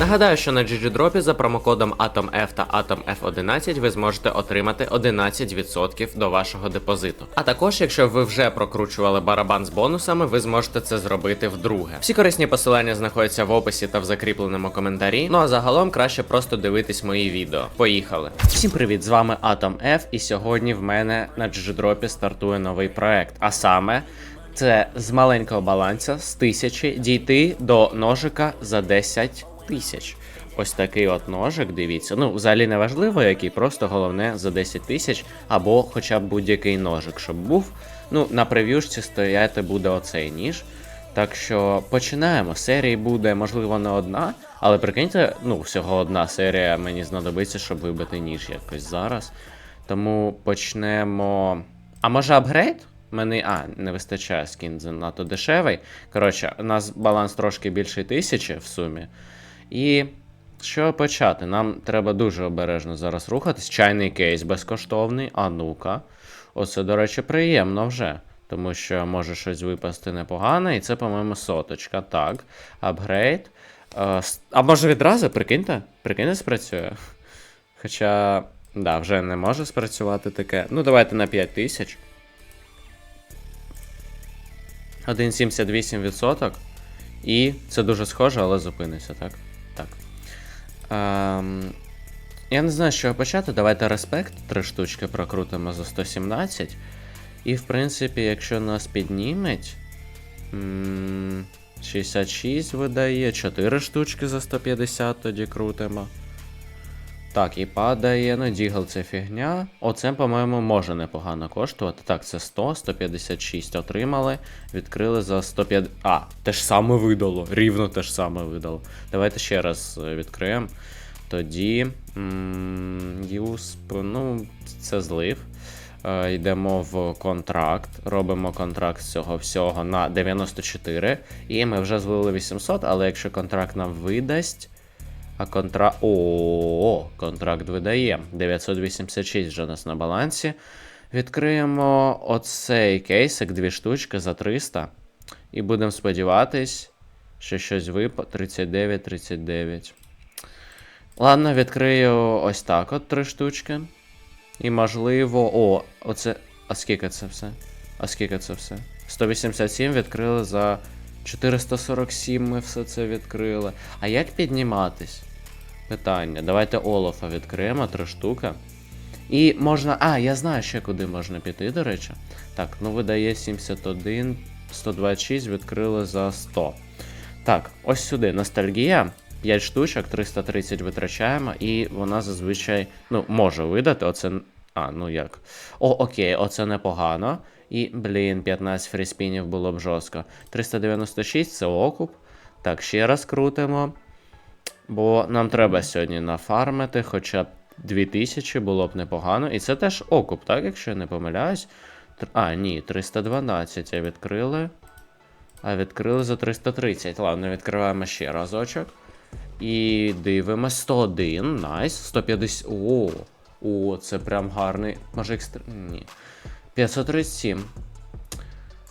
Нагадаю, що на GGDrop за промокодом AtomF та AtomF11 ви зможете отримати 11% до вашого депозиту. А також, якщо ви вже прокручували барабан з бонусами, ви зможете це зробити вдруге. Всі корисні посилання знаходяться в описі та в закріпленому коментарі. Ну а загалом краще просто дивитись мої відео. Поїхали! Всім привіт! З вами AtomF, і сьогодні в мене на GGDrop стартує новий проект. А саме. Це з маленького баланса з тисячі дійти до ножика за 10 тисяч. Ось такий от ножик, дивіться. Ну, взагалі не важливо, який, просто головне за 10 тисяч, або хоча б будь-який ножик, щоб був. Ну, на прев'юшці стояти буде оцей ніж. Так що починаємо. Серії буде, можливо, не одна, але прикиньте, ну, всього одна серія мені знадобиться, щоб вибити ніж якось зараз. Тому почнемо. А може апгрейд? Мені. А, не вистачає скін занадто дешевий. Коротше, у нас баланс трошки більший тисячі в сумі. І що почати? Нам треба дуже обережно зараз рухатись. Чайний кейс безкоштовний, а ну-ка. Оце, до речі, приємно вже. Тому що може щось випасти непогане, і це, по-моєму, соточка. Так. Апгрейд. Е, а може відразу, прикиньте? Прикиньте, спрацює. Хоча, да, вже не може спрацювати таке. Ну, давайте на 5000. 1,78%. І це дуже схоже, але зупиниться, так? Ем, я не знаю, з чого почати. Давайте респект. Три штучки прокрутимо за 117. І, в принципі, якщо нас підніметь. м, 66 видає, 4 штучки за 150 тоді крутимо. Так, і падає, ну, Дігл це фігня. Оце, по-моєму, може непогано коштувати. Так, це 100, 156 отримали. Відкрили за 150. А, те ж саме видало. Рівно те ж саме видало. Давайте ще раз е, відкриємо. Тоді. Юсп, ну, це злив. Е, йдемо в контракт, робимо контракт з цього всього на 94. І ми вже злили 800, але якщо контракт нам видасть. А контракт. О, контракт видає. 986 вже у нас на балансі. Відкриємо оцей кейсик, дві штучки за 300. І будемо сподіватись, що щось випа. 39, 39. Ладно, відкрию ось так: от три штучки. І можливо. О, оце. А скільки це все? А скільки це все? 187 відкрили за 447 ми все це відкрили. А як підніматись? Питання. Давайте Олафа відкриємо, три штуки. І можна. А, я знаю ще куди можна піти, до речі. Так, ну видає 71, 126, відкрили за 100. Так, ось сюди. Ностальгія. 5 штучок, 330 витрачаємо, і вона зазвичай ну, може видати. Оце. А, ну як. О, окей, оце непогано. І, блін, 15 фріспінів було б жорстко. 396 це окуп. Так, ще раз крутимо. Бо нам треба сьогодні нафармити, хоча б 2000 було б непогано. І це теж окуп, так, якщо я не помиляюсь. А, ні, 312 я відкрили. А відкрили за 330. Ладно, відкриваємо ще разочок. І дивимось 101. Найс. 150. О, о, це прям гарний. Може екстр... Ні. 537.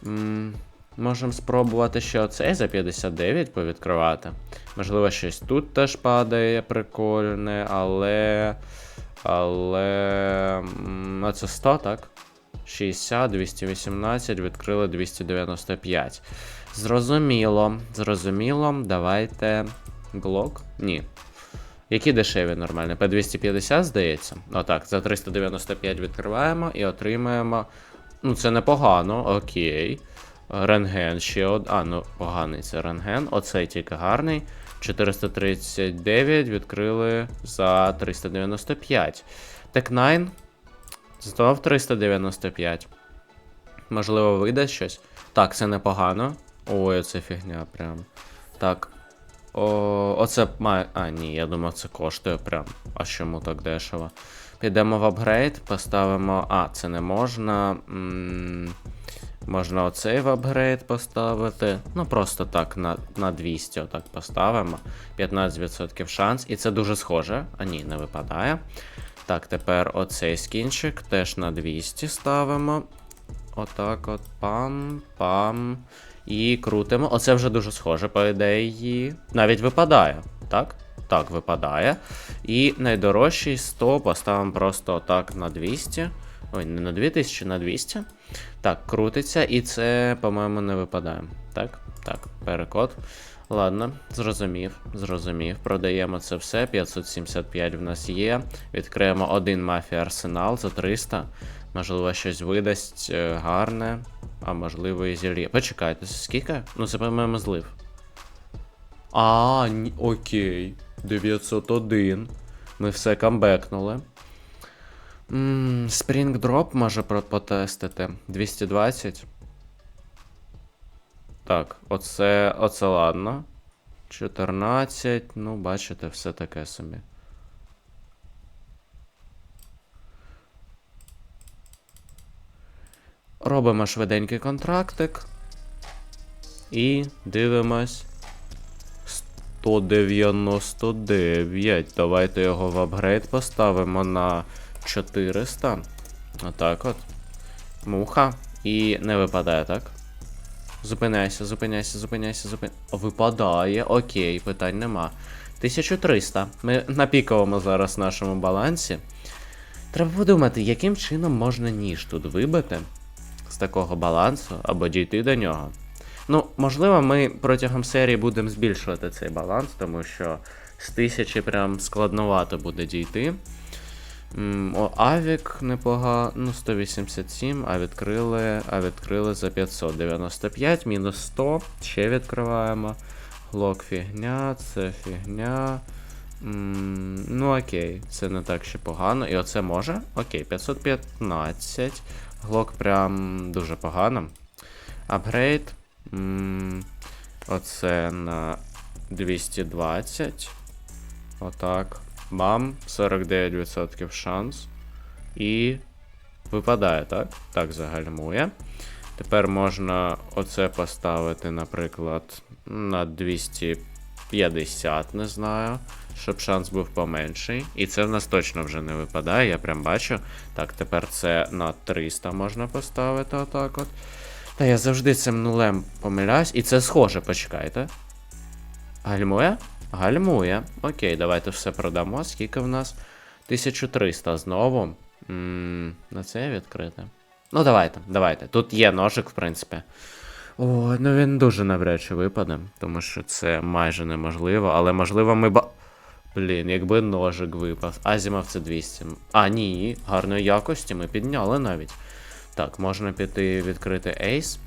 М, Можемо спробувати ще оцей за 59 повідкривати. Можливо, щось тут теж падає прикольне, але. Але. А це 100, так? 60, 218, відкрили 295. Зрозуміло. Зрозуміло. Давайте. Глок? Ні. Які дешеві нормальні? P250, здається. Отак, за 395 відкриваємо і отримаємо. Ну, це непогано, окей. Рентген ще од. А, ну поганий це рентген. Оцей тільки гарний. 439 відкрили за 395. Тек 9. Знов 395. Можливо, вийде щось. Так, це непогано. Ой, це фігня прям. Так. О, оце має. А, ні, я думав, це коштує прям. А чому так дешево? Підемо в апгрейд, поставимо. А, це не можна. М, Можна оцей в апгрейд поставити. Ну, просто так на, на 200 отак поставимо. 15% шанс. І це дуже схоже. А ні, не випадає. Так, тепер оцей скінчик теж на 200 ставимо. Отак от пам, пам. І крутимо. Оце вже дуже схоже, по ідеї. Навіть випадає, так? Так, випадає. І найдорожчий 100 поставимо просто отак на 200. Ой, не на 2000, на 200. Так, крутиться, і це, по-моєму, не випадає. Так, так, перекод. Ладно, зрозумів, зрозумів. Продаємо це все. 575 в нас є. Відкриємо один мафія арсенал за 300. Можливо, щось видасть е, гарне, а можливо і зільє. Почекайте, скільки? Ну, це, по-моєму, злив. А, окей. 901. Ми все камбекнули. Ммм, Spring Drop може потестити. 220. Так, оце, оце ладно. 14. Ну, бачите, все таке собі. Робимо швиденький контрактик. І дивимось. 199. Давайте його в апгрейд поставимо на 400. Отак от. Муха. І не випадає, так? Зупиняйся, зупиняйся, зупиняйся, зупиняйся. Випадає, окей, питань нема. 1300. Ми на піковому зараз нашому балансі. Треба подумати, яким чином можна ніж тут вибити з такого балансу або дійти до нього. Ну, можливо, ми протягом серії будемо збільшувати цей баланс, тому що з 1000 прям складновато буде дійти. О, Авік непогано, ну 187, а відкрили, а відкрили за 595, мінус 100, ще відкриваємо. Глок фігня, це фігня. М, Ну окей, це не так ще погано. І оце може? Окей, 515. Глок прям дуже погано. Апгрейд. М, Оце на 220. Отак. Бам, 49% шанс. І випадає, так? Так, загальмує. Тепер можна оце поставити, наприклад, на 250, не знаю. Щоб шанс був поменший. І це в нас точно вже не випадає, я прям бачу. Так, тепер це на 300 можна поставити отак от. Та я завжди цим нулем помиляюсь. І це схоже, почекайте. Гальмує? Гальмує. Окей, давайте все продамо. Скільки в нас? 1300 знову. м на це відкрите. Ну, давайте, давайте. Тут є ножик, в принципі. О, ну він дуже навряд чи випаде, тому що це майже неможливо, але можливо ми ба. Блін, якби ножик випав. Азімов це 200. А, ні, гарної якості ми підняли навіть. Так, можна піти відкрити ейс.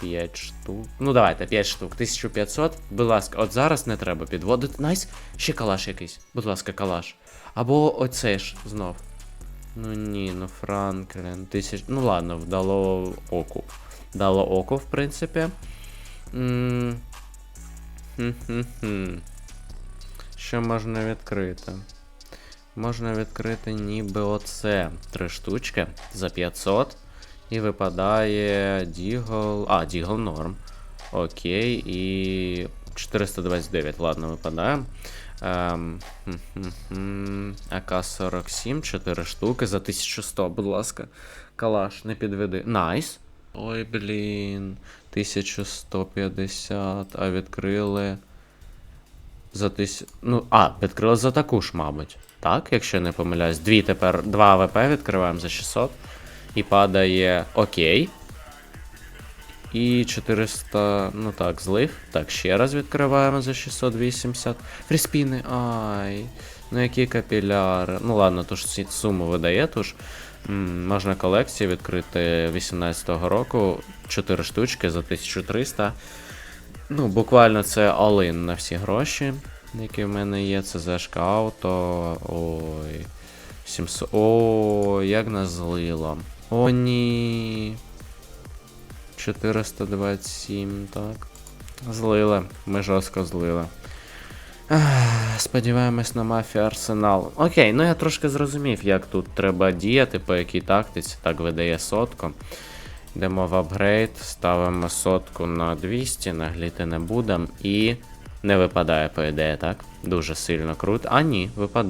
5 штук. Ну, давайте, 5 штук. 1500. Будь ласка, от зараз не треба підводити. Найс. Ще калаш якийсь. Будь ласка, калаш. Або оцей ж знов. Ну ні, ну Франклін. Тисяч. Ну ладно, вдало оку. Дало око, в принципі. М, Хм-хм-хм. Що можна відкрити? Можна відкрити ніби оце. Три штучки за 500. І випадає Дігл. А, Дігл норм. Окей, і 429, ладно, випадає. Ем. АК-47, 4 штуки за 1100, будь ласка. Калаш, не підведи. Найс. Ой, блін. 1150, а відкрили. За тисяч. Ну, а, відкрили за таку ж, мабуть. Так, якщо я не помиляюсь. Дві тепер. Два АВП відкриваємо за 600. І падає окей. І 400. Ну так, злив. Так, ще раз відкриваємо за 680. Фріспіни. Ай. Ну які капіляри. Ну ладно, то ж ці- суму видає, тож. м, Можна колекцію відкрити 18-го року. 4 штучки за 1300. Ну, буквально це all-in на всі гроші, які в мене є. Це зешка ауто. Ой. 700. О, як нас злило. О, ні. 427, так. Злили. Ми жорстко злили. Сподіваємось на мафію Арсенал. Окей, ну я трошки зрозумів, як тут треба діяти, по якій тактиці. Так видає сотку. Йдемо в апгрейд, ставимо сотку на 200, нагліти не будемо. І не випадає, по ідеї, так? Дуже сильно круто. А, ні, випад...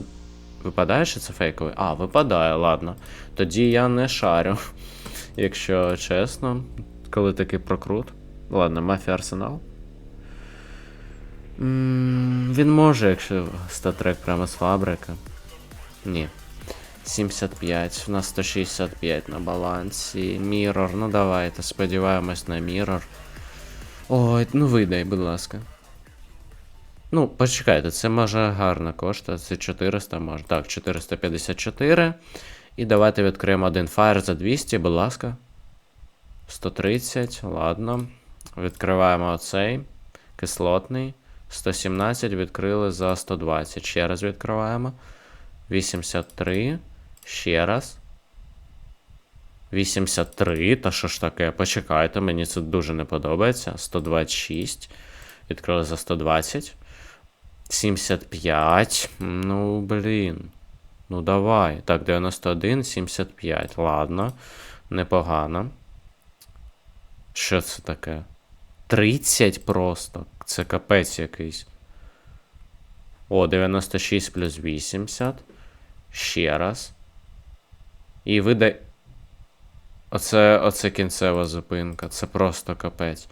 випадає, що це фейковий? А, випадає, ладно. Тоді я не шарю. Якщо чесно, коли такий прокрут. Ладно, мафія Арсенал. Він може, якщо статрек прямо з фабрики. Ні. 75, у нас 165 на балансі. Мірор, ну давайте, сподіваємось на мірор. Ой, ну видай, будь ласка. Ну, почекайте, це може гарно коштує. Це 400 може. Так, 454. І давайте відкриємо один фаєр за 200, будь ласка. 130, ладно. Відкриваємо оцей. Кислотний. 117 відкрили за 120. Ще раз відкриваємо. 83. Ще раз. 83. Та що ж таке? Почекайте, мені це дуже не подобається. 126. Відкрили за 120. 75. Ну, блін. Ну, давай. Так, 91, 75. Ладно. Непогано. Що це таке? 30 просто. Це капець якийсь. О, 96 плюс 80. Ще раз. І видай. Оце, оце кінцева зупинка. Це просто капець.